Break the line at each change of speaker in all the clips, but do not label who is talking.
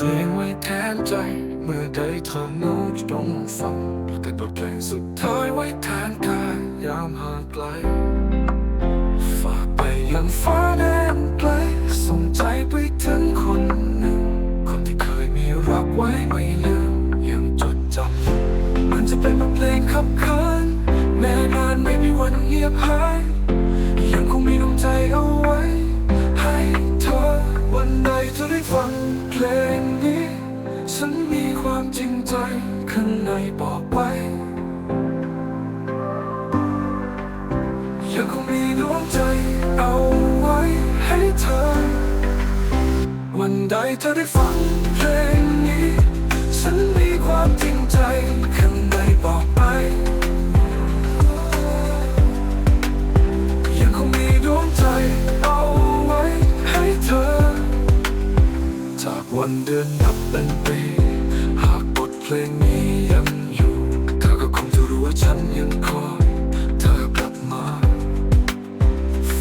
เพลงไว้แทนใจ เมื่อใดเธอเหงาจงฟังแต่บทเพลงสุดท้ายไว้แทนกายยามห่างไกล ฝากไปยังฟ้าแดนไกลส่งใจไปถึงคนหนึ่ง คนที่เคยมีรักไว้ไม่ลืมยังจดจำมันจะเป็นบทเพลงขับเคินแม้นานไม่มีวันเงียบหายยังคงมีดวงใจ ความจริงใจข้างในบอกไว้ยังคงมีดวงใจเอาไว้ให้เธอ วันใดเธอได้ฟังเพลงนี้ ฉันมีความจริงใจข้างในบอกไปยังคงมีดวงใจเอาไว้ให้เธอ จากวันเดือนนับเป็น เพลงนี้ยังอยู่เธอก็คงจะรู้ว่าฉันยังคอยเธอกลับมา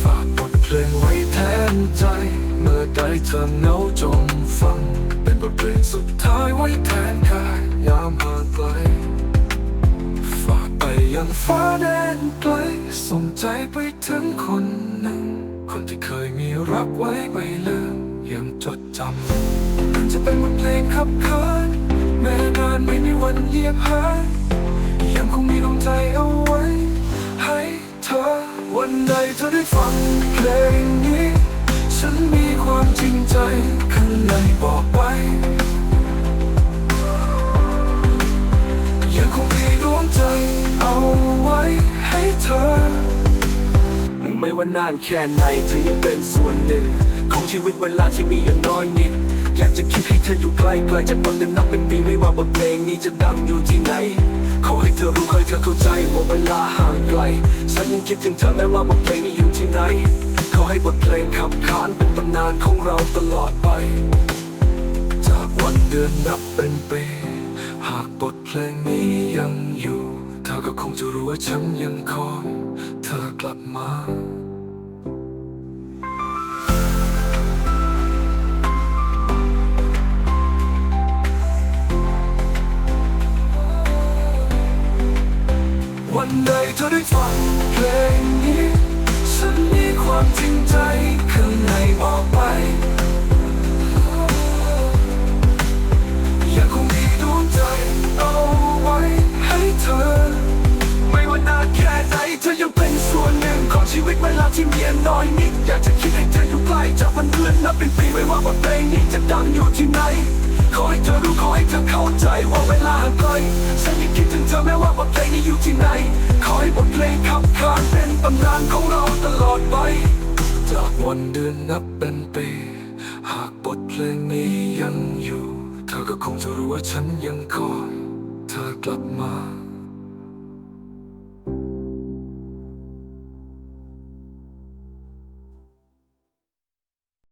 ฝากบทเพลงไว้แทนใจ เมื่อใดเธอเหงาจงฟัง เป็นบทเพลงสุดท้ายไว้แทนกายยามห่างไกลฝากไปยังฟ้าแดนไกลส่งใจไปถึงคนหนึ่ง คนที่เคยมีรักไว้ไม่ลืมยังจดจำมันจะเป็นบทเพลงขับเคินแม้นานไม่มี วันเยียบหายยังคงมีดวงใจเอาไว้ ให้เธอ วันใดเธอได้ฟังเพลงนี้ ฉันมีความจริงใจข้างในบอกไว้ยังคงมีดวงใจเอาไว้ให้เธอ ไม่ว่านานแค่ไหนเธอยังเป็นส่วนหนึ่ง ของชีวิตเวลาที่มีอย่างน้อยนิด อยากจะคิดให้เธออยู่ใกล้ไกลจากวันเดินนับเป็นปีไม่ว่าบทเพลงนี้จะดังอยู่ที่ไหนขอให้เธอรู้ให้เธอเข้าใจว่าเวลาห่างไกลฉันยังคิดถึงเธอแม้ว่าบทเพลงนี้อยู่ที่ไหนขอให้บทเพลงขับขานเป็นตำนานของเราตลอดไป จากวันเดือนนับเป็นปีหากบทเพลงนี้ยังอยู่ เธอก็คงจะรู้ว่าฉันยังคอยเธอกลับมา วันใดเธอได้ฟังเพลงนี้ ฉันมีความจริงใจข้างในบอกไปยังคงมีดวงใจเอาไว้ให้เธอ ไม่ว่านานแค่ไหนเธอยังเป็นส่วนหนึ่งของชีวิตเวลาที่มีอย่างน้อยนิด อยากจะคิดให้เธออยู่ใกล้จากวันเดือนนับเป็นปีไม่ว่าบทเพลงนี้จะดังอยู่ที่ไหน ขอให้เธอรู้ขอให้เธอเข้าใจว่าเวลาห่างไกลฉันยังคิด เธอแม้ว่าบทเพลงนี้อยู่ที่ไหน ขอให้บทเพลงขับขานเป็นตำนานของเราตลอดไป จากวันเดือนนับเป็นปี หากบทเพลงนี้ยังอยู่ เธอก็คงจะรู้ว่าฉันยังคอยเธอกลับมา